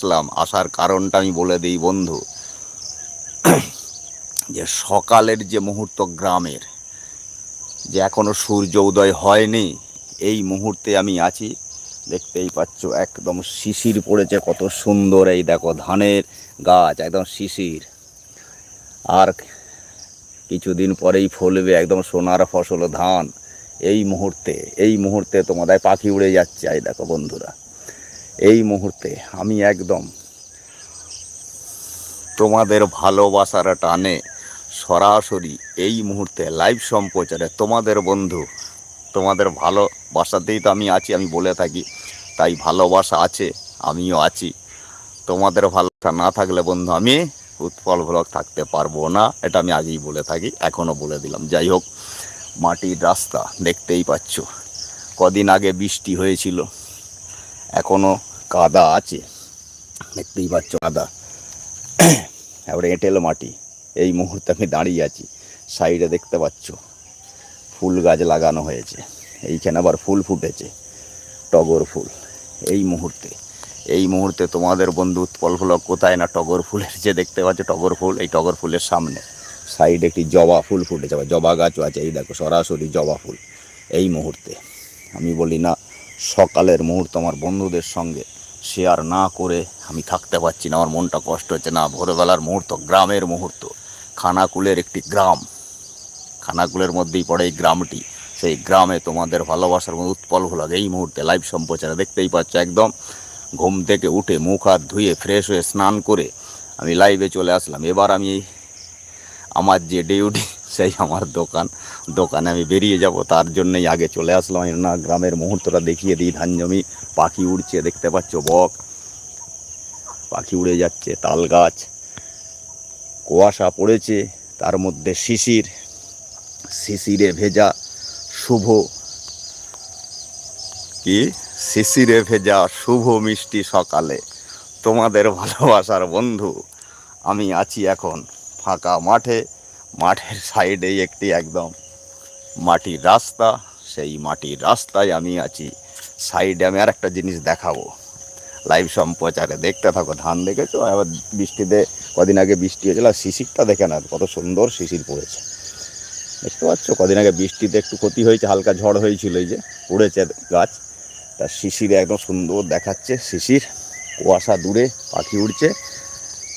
আসলাম আসার কারণটা আমি বলে দিই বন্ধু, যে সকালের যে মুহূর্ত গ্রামের, যে এখনও সূর্য উদয় হয়নি, এই মুহূর্তে আমি আছি, দেখতেই পাচ্ছ একদম শিশির পড়েছে কত সুন্দর, এই দেখো ধানের গাছ, একদম শিশির। আর কিছুদিন পরেই ফলবে একদম সোনার ফসল ধান, এই মুহূর্তে এই মুহূর্তে তোমাদের পাখি উড়ে যাচ্ছে, এই দেখো বন্ধুরা। এই মুহূর্তে আমি একদম তোমাদের ভালোবাসার টানে সরাসরি এই মুহূর্তে লাইভ সম্প্রচারে। তোমাদের বন্ধু, তোমাদের ভালোবাসাতেই তো আমি আছি, আমি বলে থাকি। তাই ভালোবাসা আছে, আমিও আছি। তোমাদের ভালোবাসা না থাকলে বন্ধু আমি উৎপল ব্লগ থাকতে পারব না, এটা আমি আগেই বলে থাকি, এখনও বলে দিলাম। যাই হোক, মাটির রাস্তা দেখতেই পাচ্ছ। কদিন আগে বৃষ্টি হয়েছিল, এখনও কাদা আছে। দেখতেই পাচ্ছ কাদা। এবারে এঁটেল মাটি, এই মুহূর্তে আমি দাঁড়িয়ে আছি, সাইডে দেখতে পাচ্ছ, ফুল গাছ লাগানো হয়েছে। এইখানে আবার ফুল ফুটেছে, টগর ফুল। এই মুহূর্তে এই মুহূর্তে তোমাদের বন্ধু উৎপল ফুল কোথায় না টগর ফুলের যে দেখতে পাচ্ছ, টগর ফুল, এই টগর ফুলের সামনে। সাইডে একটি জবা ফুল ফুটেছে, আবার জবা গাছও আছে, এই দেখো সরাসরি জবা ফুল। এই মুহূর্তে, আমি বলি না, সকালের মুহূর্ত আমার বন্ধুদের সঙ্গে। শেয়ার না করে আমি থাকতে পারছি না। আমার মনটা কষ্ট হচ্ছে না। ভোরবেলার মুহূর্ত, গ্রামের মুহূর্ত। খানাকুলের একটি গ্রাম। খানাকুলের মধ্যেই পড়ে এই গ্রামটি। সেই গ্রামে তোমাদের ভালোবাসার মধ্যে উৎপল ভোলাগ এই মুহূর্তে লাইভ সম্প্রচারে দেখতেই পাচ্ছ একদম। ঘুম থেকে উঠে মুখ হাত ধুয়ে ফ্রেশ হয়ে স্নান করে আমি লাইভে চলে আসলাম। এবার আমি আমার যে ডিউটি সেই আমার দোকান, দোকানে আমি বেরিয়ে যাব, তার জন্যই আগে চলে আসলাম। না, গ্রামের মুহূর্তটা দেখিয়ে দিই, ধান জমি, পাখি উড়ছে, দেখতে পাচ্ছ বক। পাখি উড়ে যাচ্ছে, তাল গাছ, কুয়াশা পড়েছে, তার মধ্যে শিশির, শিশিরে ভেজা, শুভ। কি? শিশিরে ভেজা, শুভ মিষ্টি সকালে। তোমাদের ভালোবাসার বন্ধু, আমি আছি এখন ফাঁকা মাঠে। মাঠের সাইডেই একটি একদম মাটির রাস্তা। সেই মাটির রাস্তায় আমি আছি। সাইডে আমি আর একটা জিনিস দেখাবো। লাইভ সম্প্রচারে দেখতে থাকো, ধান দেখেছ? এবার বৃষ্টিতে, কদিন আগে বৃষ্টি হয়েছিল, আর শিশিরটা দেখে না কত সুন্দর শিশির পড়েছে। দেখতে পাচ্ছ? কদিন আগে বৃষ্টিতে একটু ক্ষতি হয়েছে, হালকা ঝড় হয়েছিল এই যে, পড়েছে গাছ। তার শিশিরে একদম সুন্দর দেখাচ্ছে শিশির। কুয়াশা দূরে পাখি উড়ছে।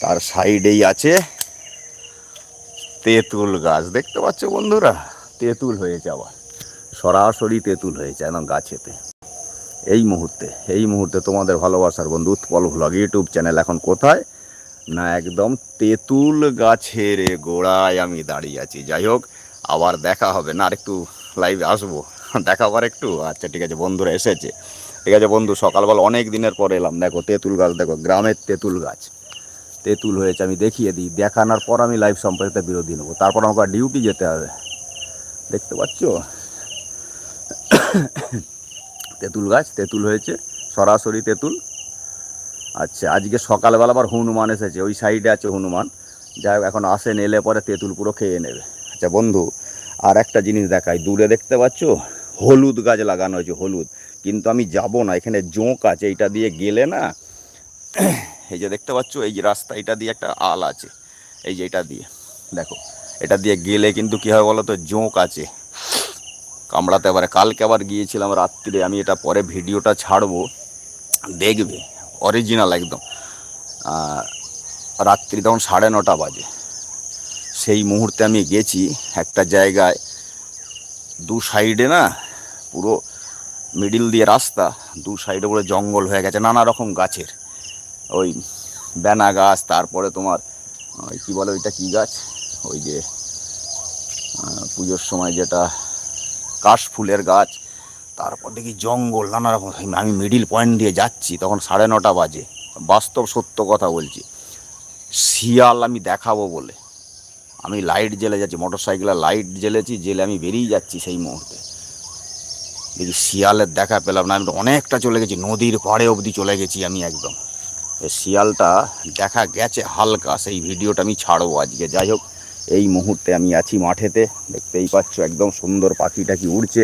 তার সাইডেই আছে তেঁতুল গাছ, দেখতে পাচ্ছ বন্ধুরা? তেঁতুল হয়েছে আবার। সরাসরি তেঁতুল হয়েছে একদম গাছেতে। এই মুহূর্তে এই মুহূর্তে তোমাদের ভালোবাসার বন্ধু উৎপল ভ্লগ ইউটিউব চ্যানেল এখন কোথায়? না, একদম তেঁতুল গাছের গোড়ায় আমি দাঁড়িয়ে আছি। যাই হোক, আবার দেখা হবে। না, আর একটু লাইভে আসব। দেখা আবার একটু? আচ্ছা ঠিক আছে, বন্ধুরা এসেছে। ঠিক আছে, বন্ধু, সকালবেলা অনেক দিনের পর এলাম। দেখো, তেঁতুল গাছ, দেখো, গ্রামের তেঁতুল গাছ। তেঁতুল হয়েছে, আমি দেখিয়ে দিই। দেখানোর পর আমি লাইভ সম্পর্কে বিরোধী নেব। তারপর আমাকে ডিউটি যেতে হবে। দেখতে পাচ্ছ? তেঁতুল গাছ, তেঁতুল হয়েছে, সরাসরি তেঁতুল। আচ্ছা আজকে সকালবেলা আবার হনুমান এসেছে, ওই সাইডে আছে হনুমান। যাই এখন আসেন এলে পরে তেঁতুল পুরো খেয়ে নেবে। আচ্ছা বন্ধু, আর একটা জিনিস দেখাই। দূরে দেখতে পাচ্ছ? হলুদ গাছ লাগানো হয়েছে, হলুদ। কিন্তু আমি যাব না, এখানে জোঁক আছে, এইটা দিয়ে গেলে না এই যে দেখতে পাচ্ছ, এই যে রাস্তা, এটা দিয়ে একটা আল আছে। এই যে এটা দিয়ে, দেখো, এটা দিয়ে গেলে কিন্তু কী হয় বলো তো জোঁক আছে। কামড়াতে পারে। কালকে আবার গিয়েছিলাম রাত্রিরে আমি এটা পরে ভিডিওটা ছাড়বো। দেখবে অরিজিনাল একদম। রাত্রি তখন সাড়ে নটা বাজে। সেই মুহূর্তে আমি গেছি একটা জায়গায়, দু সাইডে না পুরো মিডিল দিয়ে রাস্তা, দু সাইডে পুরো জঙ্গল হয়ে গেছে, নানা রকম গাছের। ওই বেনা গাছ, তারপরে তোমার ওই কী বলে ওইটা কী গাছ? ওই যে পুজোর সময় যেটা কাশ ফুলের গাছ, তারপর দেখি জঙ্গল, নানা রকম। আমি মিডিল পয়েন্ট দিয়ে যাচ্ছি, তখন সাড়ে নটা বাজে। বাস্তব সত্য কথা বলছি। শিয়াল আমি দেখাবো বলে। আমি লাইট জ্বেলে যাচ্ছি মোটর সাইকেলে লাইট জ্বেলেছি জেলে আমি বেরিয়ে যাচ্ছি সেই মুহূর্তে। দেখি শিয়ালের দেখা পেলাম না, আমি অনেকটা চলে গেছি, নদীর পাড়ে অবধি চলে গেছি আমি একদম। শিয়ালটা দেখা গেছে হালকা, সেই ভিডিওটা আমি ছাড়বো আজকে। যাই হোক, এই মুহূর্তে আমি আছি মাঠেতে, দেখতেই পাচ্ছ একদম সুন্দর পাখি টাকি উড়ছে।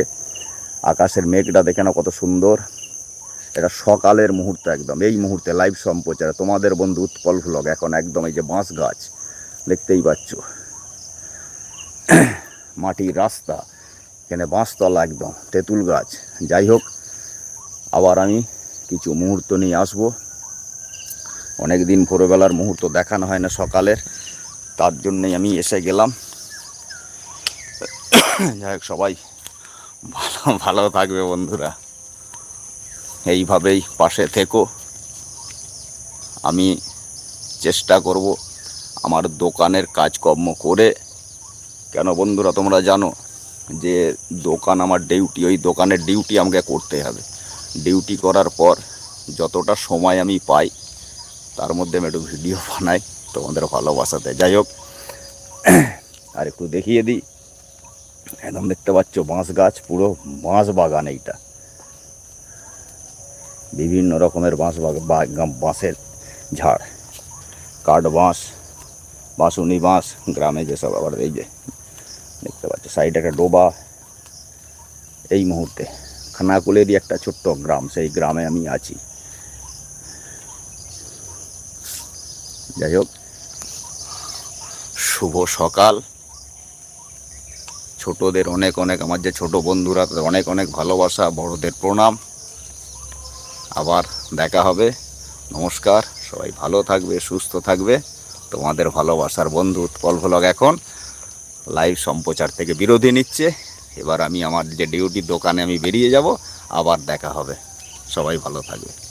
আকাশের মেঘটা দেখে না কত সুন্দর। এটা সকালের মুহূর্ত একদম, এই মুহূর্তে লাইভ সম্প্রচার। তোমাদের বন্ধু উৎপল ভ্লগ এখন একদম এই যে বাঁশ গাছ, দেখতেই পাচ্ছ। মাটির রাস্তা, এখানে বাঁশতলা একদম, তেঁতুল গাছ। যাই হোক, আবার আমি কিছু মুহূর্ত নিয়ে আসব। অনেক দিন ভোরবেলার মুহূর্ত দেখানো হয় না সকালের। তার জন্যই আমি এসে গেলাম। যাই হোক, সবাই ভালো ভালো থাকবে বন্ধুরা। এইভাবেই পাশে থেকো। আমি চেষ্টা করব আমার দোকানের কাজকর্ম করে। কেন বন্ধুরা, তোমরা জানো যে দোকান আমার ডিউটি, ওই দোকানের ডিউটি আমাকে করতে হবে। ডিউটি করার পর যতটা সময় আমি পাই তার মধ্যে আমি একটু ভিডিও বানাই, তোমাদের ভালোবাসাতে। যাই হোক, আর একটু দেখিয়ে দিই। একদম দেখতে পাচ্ছ বাঁশ গাছ, পুরো বাঁশ বাগান এইটা। বিভিন্ন রকমের বাঁশ বাঁশের ঝাড়। কাঠ বাঁশ বাঁশুনি বাঁশ, গ্রামে যেসব আবার এই যে দেখতে পাচ্ছ, সাইডে একটা ডোবা। এই মুহূর্তে খানাকুলেরই একটা ছোট্ট গ্রাম, সেই গ্রামে আমি আছি। যাই হোক শুভ সকাল। ছোটদের অনেক অনেক, আমার যে ছোট বন্ধুরা, তাদের অনেক অনেক ভালোবাসা, বড়দের প্রণাম। আবার দেখা হবে। নমস্কার। সবাই ভালো থাকবে, সুস্থ থাকবে। তোমাদের ভালোবাসার বন্ধু উৎপল ভ্লগ এখন। লাইভ সম্প্রচার থেকে বিরতি নিচ্ছে। এবার আমি আমার যে ডিউটির দোকানে আমি বেরিয়ে যাব। আবার দেখা হবে। সবাই ভালো থাকবে।